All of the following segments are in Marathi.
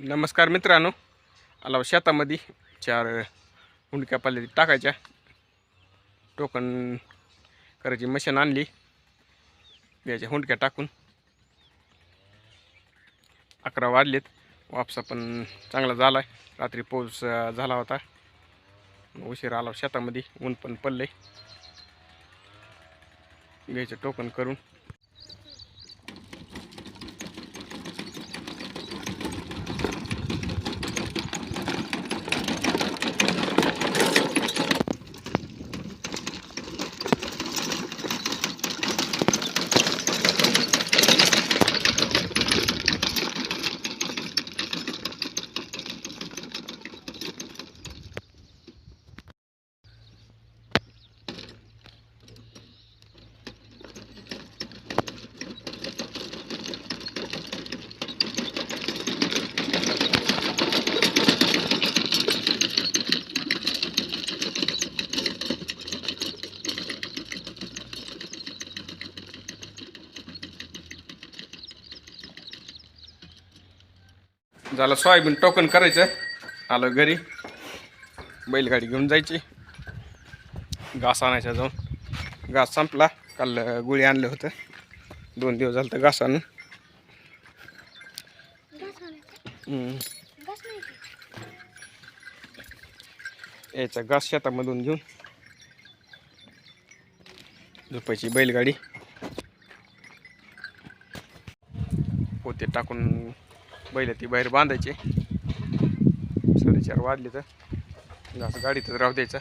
नमस्कार मित्रांनो. आला शेतामध्ये चार हुंडक्या पाल्या टाकायच्या. टोकन करायची मशीन आणली. याच्या हुंडक्या टाकून. अकरा वाजलेत. वापसा पण चांगला झाला आहे रात्री पाऊस झाला होता. उशीर आला शेतामध्ये. ऊन पण पडले घ्यायचं टोकन करून. झालं सोयाबीन टोकन करायचं. आलो घरी. बैलगाडी घेऊन जायची. घास आणायचा जाऊन. घास संपला. काल गुळी आणलं होतं. दोन दिवस झालं तर घास आणून. यायचा घास शेतामधून घेऊन. झोपायची बैलगाडी. पोते टाकून बैल ती बाहेर बांधायचे. साडेचार वाजले तर. असं गाडीतच राहू द्यायचा.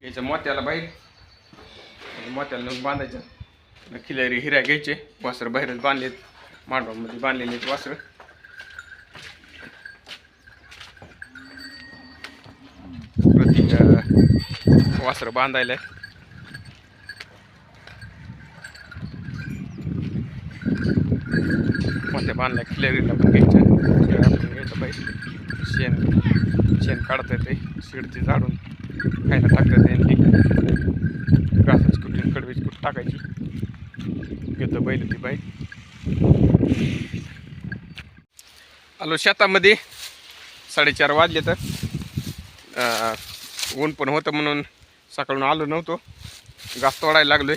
घ्यायचं मोत्याला बाहेर. मोत्याला नेऊन बांधायचं. खिलारी हिऱ्या घ्यायचे. वासरं बाहेरच बांधलेत. मांडवामध्ये बांधलेले आहेत वासरं. प्रत्येक वासरं बांधायला. बांधला मोठ्या बांधल्या खिलेरीला पण घ्यायच्या पण घ्यायचं पाहिजे शेण शेण काढता येते शिडती झाडून. खायला टाकता येते घासाची कुठून कडवीची कुठं टाकायची? घेतो बैल ती बाई. आलो शेतामध्ये. साडेचार वाजले तर. ऊन पण होतं म्हणून सकाळून आलो नव्हतो. घास तोडायला लागलोय.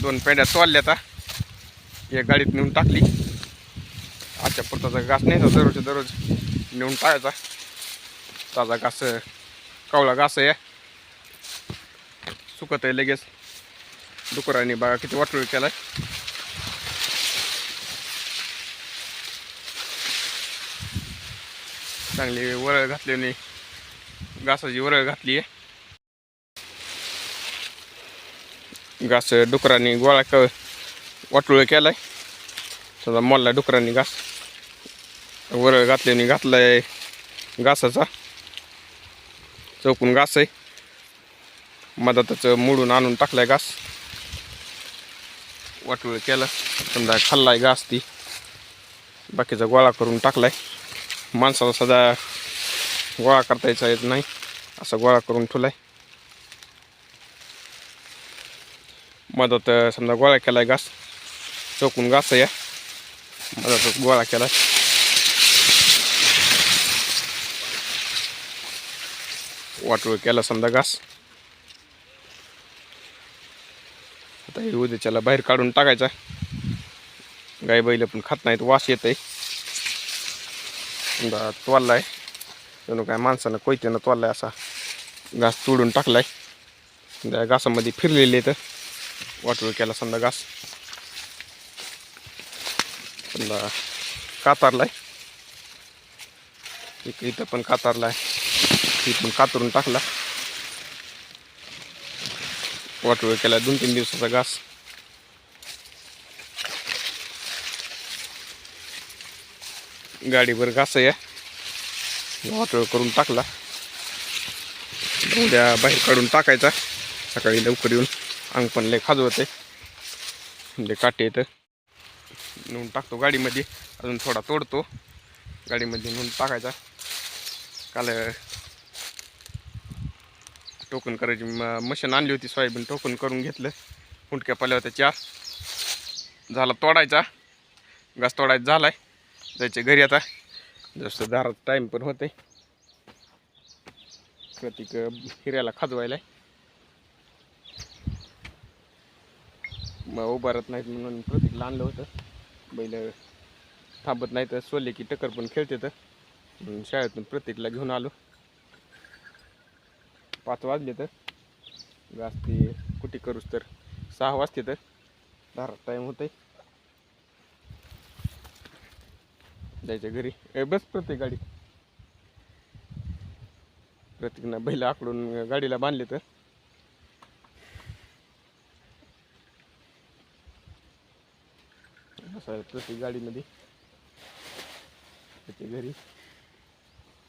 दोन पेंड्या तोडल्या आता या गाडीत नेऊन टाकली. आजच्या पुरताचा घास नाही तर दररोज दररोज नेऊन टाकायचा. ताजा घास कावळा घास आहे. सुकत आहे लगेच. डुकरांनी बघा किती वाटोळी केलाय. चांगली वरळ घातली घासाची वरळ घातली आहे. घास डुकरांनी गोळा क वाटोळं केलाय. समजा मोलला डुकरांनी घास. वरळ घातल्याने घातलाय घासाचा. चौकून घास आहे. मधातच मोडून आणून टाकलाय घास. वाटोळ केलं. समजा खाल्लाय घास ती. बाकीचा गोळा करून टाकलाय. माणसाला सदा गोळा करता यायचा येत नाही. असा गोळा करून ठेवलाय. मधात समजा गोळा केलाय घास. चौकून घास आहे मधातच गोळा केला वाटोळ केला समजा घास आता हे उद्याच्याला बाहेर काढून टाकायचा गाय बैल पण खात नाहीत वास येत आहे समजा तोडलाय जणू काय माणसानं कोयत्यानं तोडलाय असा घास तोडून टाकलाय त्या घासामध्ये फिरलेले तर वाटोळ केला समजा घास समजा आहे एक इथं पण कातारला आहे पण कातरून टाकला. वाटोळ केला दोन तीन दिवसाचा घास. गाडीवर घास आहे. वाटोळ करून टाकला. उद्या बाहेर काढून टाकायचा. सकाळी लवकर येऊन अंग पण लय खाजवत आहे म्हणजे काटे येतं. नेऊन टाकतो गाडीमध्ये. अजून थोडा तोडतो. गाडीमध्ये नेऊन टाकायचा. काल टोकन करायची म मशीन आणली होती सोयाबीन टोकन करून घेतलं. हुंडक्या पाल्या होत्या चार झाला तोडायचा. घास तोडायचा झालाय. जायचे घरी आता. जसं दारात टाईम पण होते. प्रतीक हिऱ्याला खाजवायलाय. मग उभारत नाहीत म्हणून प्रतीकला आणलं होतं. बैल थांबत नाही तर सोले की टक्कर पण खेळते तर. शाळेतून प्रत्येकला घेऊन आलो. पाच वाजले तर. घास कुठे करूच तर. सहा वाजते तर. दारात टाईम होते जायच्या घरी. ए बस प्रत्येक गाडी. प्रत्येकनं बैल आकडून गाडीला बांधले तर. असं प्रत्येक गाडीमध्ये. त्याच्या घरी.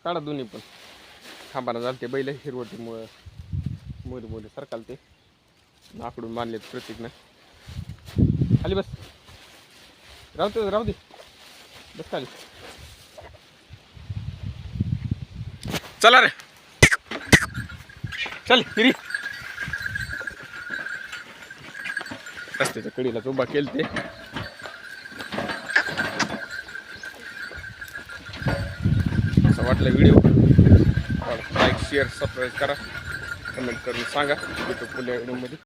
काढा दोन्ही पण. खांबाना झालते बैल हिरवटीमुळं. मोरी मोरी सरकाल ते. आकडून बांधलेत प्रत्येकनं. खाली बस. राहू दे राहू दे. बस खाली. चला रे. चल हिरी रस्त्याच्या कडीला उभा केलं ते कसा वाटला व्हिडिओ लाईक शेअर सबस्क्राईब करा. कमेंट करून सांगा. भेटू पुढल्या व्हिडिओमध्ये